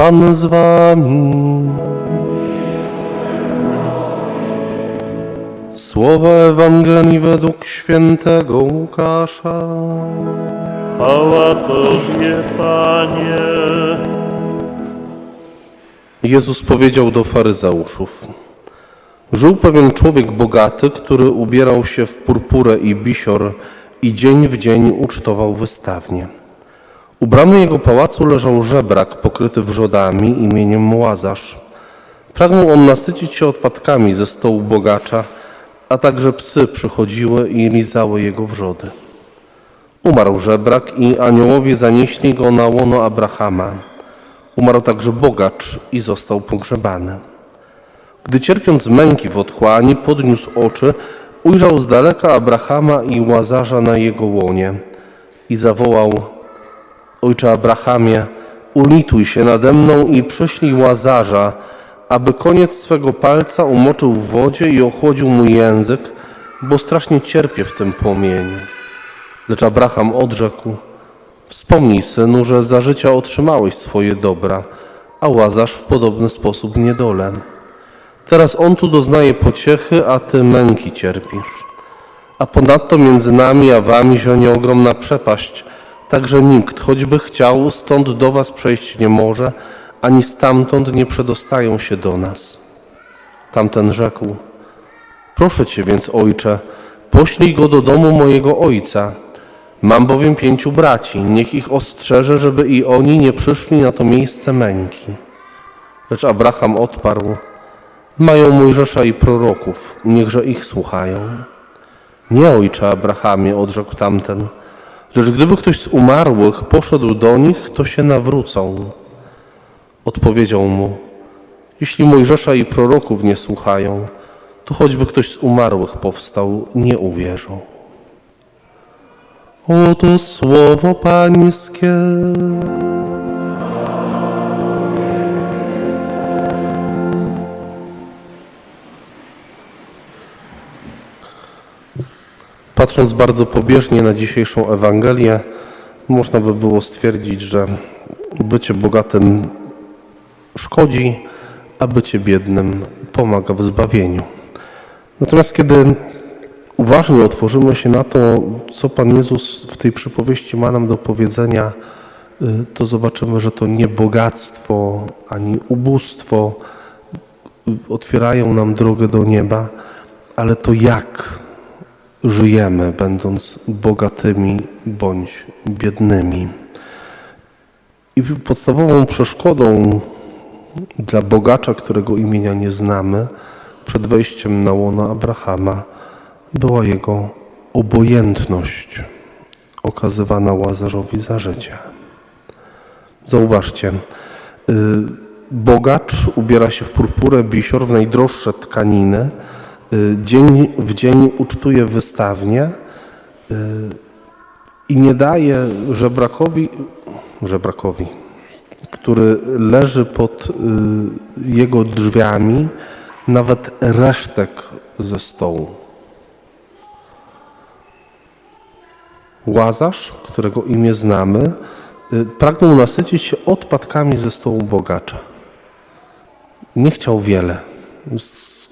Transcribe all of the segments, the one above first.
Pan z wami. Słowa Ewangelii według świętego Łukasza. Chwała Tobie, Panie. Jezus powiedział do faryzeuszów: Żył pewien człowiek bogaty, który ubierał się w purpurę i bisior i dzień w dzień ucztował wystawnie. U bramy jego pałacu leżał żebrak pokryty wrzodami imieniem Łazarz. Pragnął on nasycić się odpadkami ze stołu bogacza, a także psy przychodziły i lizały jego wrzody. Umarł żebrak i aniołowie zanieśli go na łono Abrahama. Umarł także bogacz i został pogrzebany. Gdy cierpiąc męki w otchłani, podniósł oczy, ujrzał z daleka Abrahama i Łazarza na jego łonie i zawołał Ojcze Abrahamie, ulituj się nade mną i przyślij Łazarza, aby koniec swego palca umoczył w wodzie i ochłodził mój język, bo strasznie cierpię w tym płomieniu. Lecz Abraham odrzekł, Wspomnij, synu, że za życia otrzymałeś swoje dobra, a Łazarz w podobny sposób niedolę. Teraz on tu doznaje pociechy, a ty męki cierpisz. A ponadto między nami a wami zionie ogromna przepaść, tak że nikt, choćby chciał, stąd do was przejść nie może, ani stamtąd nie przedostają się do nas. Tamten rzekł, proszę cię więc, ojcze, poślij go do domu mojego ojca, Mam bowiem pięciu braci, niech ich ostrzeże, żeby i oni nie przyszli na to miejsce męki. Lecz Abraham odparł, mają Mojżesza i proroków, niechże ich słuchają. Nie, ojcze Abrahamie, odrzekł tamten, lecz gdyby ktoś z umarłych poszedł do nich, to się nawrócą. Odpowiedział mu, jeśli Mojżesza i proroków nie słuchają, to choćby ktoś z umarłych powstał, nie uwierzą. Oto słowo Pańskie. Patrząc bardzo pobieżnie na dzisiejszą Ewangelię, można by było stwierdzić, że bycie bogatym szkodzi, a bycie biednym pomaga w zbawieniu. Natomiast kiedy uważnie otworzymy się na to, co Pan Jezus w tej przypowieści ma nam do powiedzenia, y, to zobaczymy, że to nie bogactwo ani ubóstwo otwierają nam drogę do nieba, ale to jak żyjemy, będąc bogatymi bądź biednymi. I podstawową przeszkodą dla bogacza, którego imienia nie znamy, przed wejściem na łono Abrahama, była jego obojętność okazywana Łazarzowi za życia. Zauważcie, y, bogacz ubiera się w purpurę, bisior, w najdroższe tkaniny, dzień w dzień ucztuje wystawnie y, i nie daje żebrakowi, żebrakowi, który leży pod jego drzwiami, nawet resztek ze stołu. Łazarz, którego imię znamy, y, pragnął nasycić się odpadkami ze stołu bogacza. Nie chciał wiele.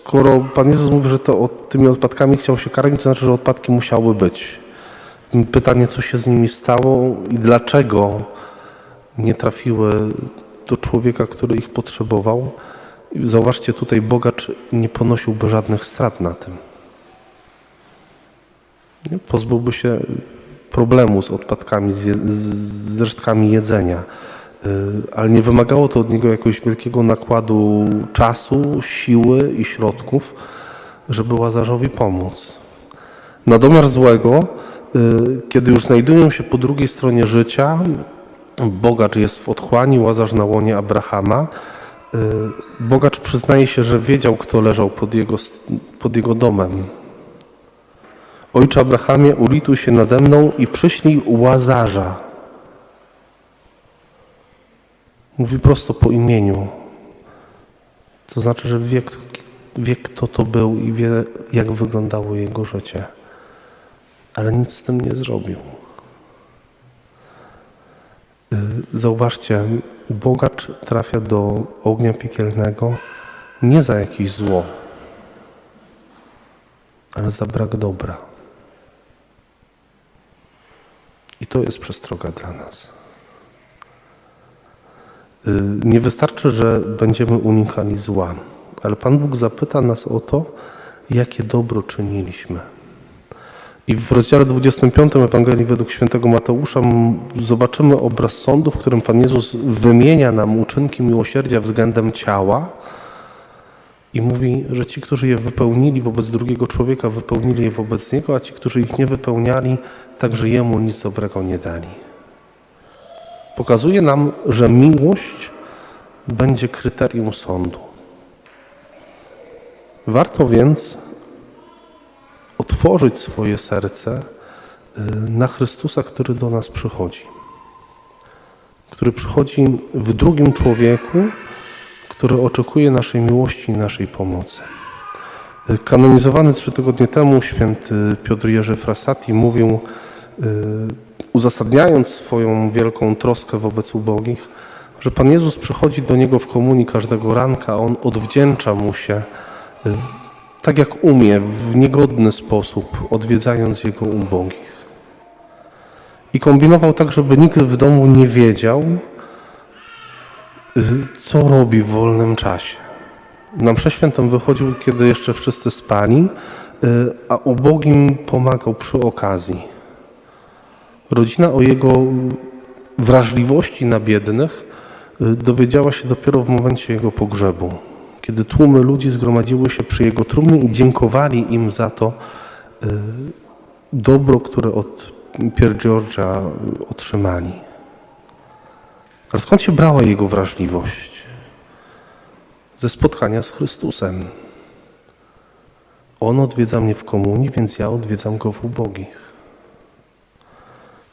Skoro Pan Jezus mówi, że to tymi odpadkami chciał się karmić, to znaczy, że odpadki musiały być. Pytanie, co się z nimi stało i dlaczego nie trafiły do człowieka, który ich potrzebował. Zauważcie, tutaj bogacz nie ponosiłby żadnych strat na tym. Nie? Pozbyłby się problemu z odpadkami, z, z resztkami jedzenia. Y, Ale nie wymagało to od niego jakiegoś wielkiego nakładu czasu, siły i środków, żeby Łazarzowi pomóc. Na domiar złego, y, kiedy już znajdują się po drugiej stronie życia, bogacz jest w otchłani, Łazarz na łonie Abrahama, y, bogacz przyznaje się, że wiedział, kto leżał pod jego, pod jego domem, Ojcze Abrahamie, ulituj się nade mną i przyślij Łazarza. Mówi prosto po imieniu. To znaczy, że wie, wie, kto to był i wie, jak wyglądało jego życie. Ale nic z tym nie zrobił. Y, Zauważcie, Bogacz trafia do ognia piekielnego nie za jakieś zło, ale za brak dobra. I to jest przestroga dla nas. Y, Nie wystarczy, że będziemy unikali zła, ale Pan Bóg zapyta nas o to, jakie dobro czyniliśmy. I w rozdziale 25 Ewangelii według świętego Mateusza zobaczymy obraz sądu, w którym Pan Jezus wymienia nam uczynki miłosierdzia względem ciała i mówi, że ci, którzy je wypełnili wobec drugiego człowieka, wypełnili je wobec niego, a ci, którzy ich nie wypełniali, także jemu nic dobrego nie dali. Pokazuje nam, że miłość będzie kryterium sądu. Warto więc otworzyć swoje serce y, na Chrystusa, który do nas przychodzi. Który przychodzi w drugim człowieku, który oczekuje naszej miłości i naszej pomocy. Y, Kanonizowany trzy tygodnie temu święty Piotr Jerzy Frassati mówił, y, uzasadniając swoją wielką troskę wobec ubogich, że Pan Jezus przychodzi do niego w komunii każdego ranka, on odwdzięcza mu się y, tak jak umie, w niegodny sposób, odwiedzając jego ubogich. I kombinował tak, żeby nikt w domu nie wiedział, y, co robi w wolnym czasie. Na mszę wychodził, kiedy jeszcze wszyscy spali, y, a ubogim pomagał przy okazji. Rodzina o jego wrażliwości na biednych y, dowiedziała się dopiero w momencie jego pogrzebu, kiedy tłumy ludzi zgromadziły się przy jego trumnie i dziękowali im za to y, dobro, które od Pier Giorgia y, otrzymali. Ale skąd się brała jego wrażliwość? Ze spotkania z Chrystusem. On odwiedza mnie w komunii, więc ja odwiedzam go w ubogich.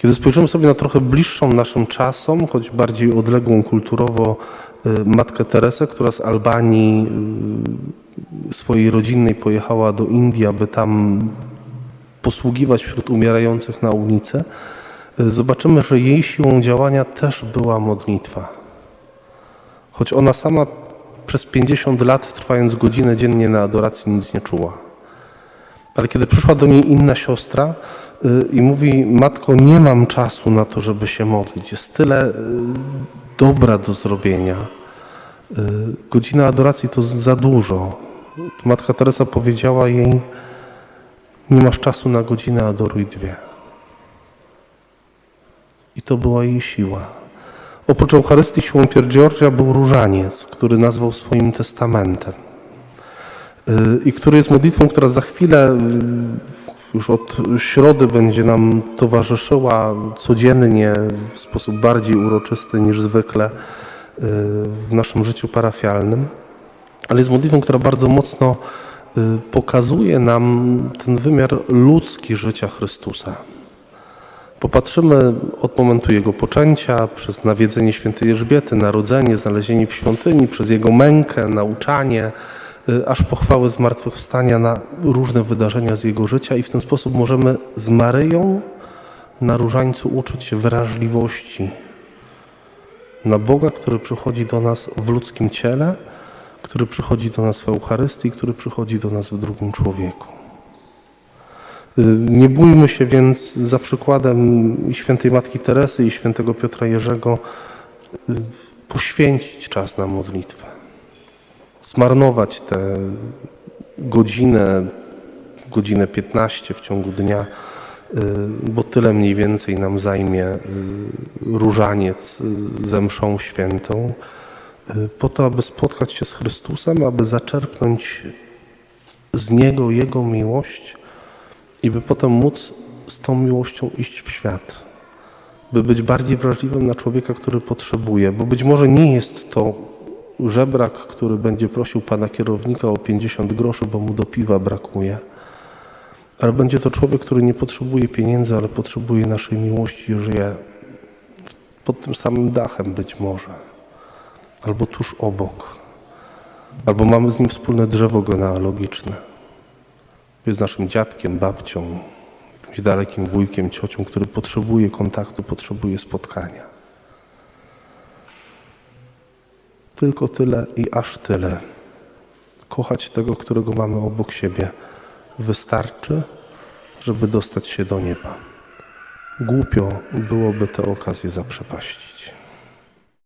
Kiedy spojrzymy sobie na trochę bliższą naszym czasom, choć bardziej odległą kulturowo y, Matkę Teresę, która z Albanii y, swojej rodzinnej pojechała do Indii, aby tam posługiwać wśród umierających na ulicy, y, zobaczymy, że jej siłą działania też była modlitwa. Choć ona sama przez 50 lat, trwając godzinę dziennie na adoracji, nic nie czuła. Ale kiedy przyszła do niej inna siostra i mówi: Matko, nie mam czasu na to, żeby się modlić. Jest tyle y, dobra do zrobienia. Y, Godzina adoracji to za dużo. Matka Teresa powiedziała jej: Nie masz czasu na godzinę, adoruj dwie. I to była jej siła. Oprócz Eucharystii siłą Pier Giorgia był różaniec, który nazwał swoim testamentem y, i który jest modlitwą, która za chwilę, y, już od środy będzie nam towarzyszyła codziennie w sposób bardziej uroczysty niż zwykle y, w naszym życiu parafialnym, ale jest modlitwą, która bardzo mocno y, pokazuje nam ten wymiar ludzki życia Chrystusa. Popatrzymy od momentu Jego poczęcia, przez nawiedzenie świętej Elżbiety, narodzenie, znalezienie w świątyni, przez Jego mękę, nauczanie, aż po chwałę zmartwychwstania na różne wydarzenia z Jego życia i w ten sposób możemy z Maryją na różańcu uczyć się wrażliwości na Boga, który przychodzi do nas w ludzkim ciele, który przychodzi do nas w Eucharystii, który przychodzi do nas w drugim człowieku. Y, Nie bójmy się więc za przykładem świętej Matki Teresy i świętego Piotra Jerzego y, poświęcić czas na modlitwę. Zmarnować tę godzinę, godzinę 15 w ciągu dnia, y, bo tyle mniej więcej nam zajmie y, różaniec y, ze mszą świętą, po to, aby spotkać się z Chrystusem, aby zaczerpnąć z Niego Jego miłość, i by potem móc z tą miłością iść w świat. By być bardziej wrażliwym na człowieka, który potrzebuje, bo być może nie jest to żebrak, który będzie prosił pana kierownika o 50 groszy, bo mu do piwa brakuje. Ale będzie to człowiek, który nie potrzebuje pieniędzy, ale potrzebuje naszej miłości żyje pod tym samym dachem być może, albo tuż obok, albo mamy z nim wspólne drzewo genealogiczne jest naszym dziadkiem, babcią, jakimś dalekim wujkiem, ciocią, który potrzebuje kontaktu, potrzebuje spotkania. Tylko tyle i aż tyle. Kochać tego, którego mamy obok siebie, wystarczy, żeby dostać się do nieba. Głupio byłoby tę okazję zaprzepaścić.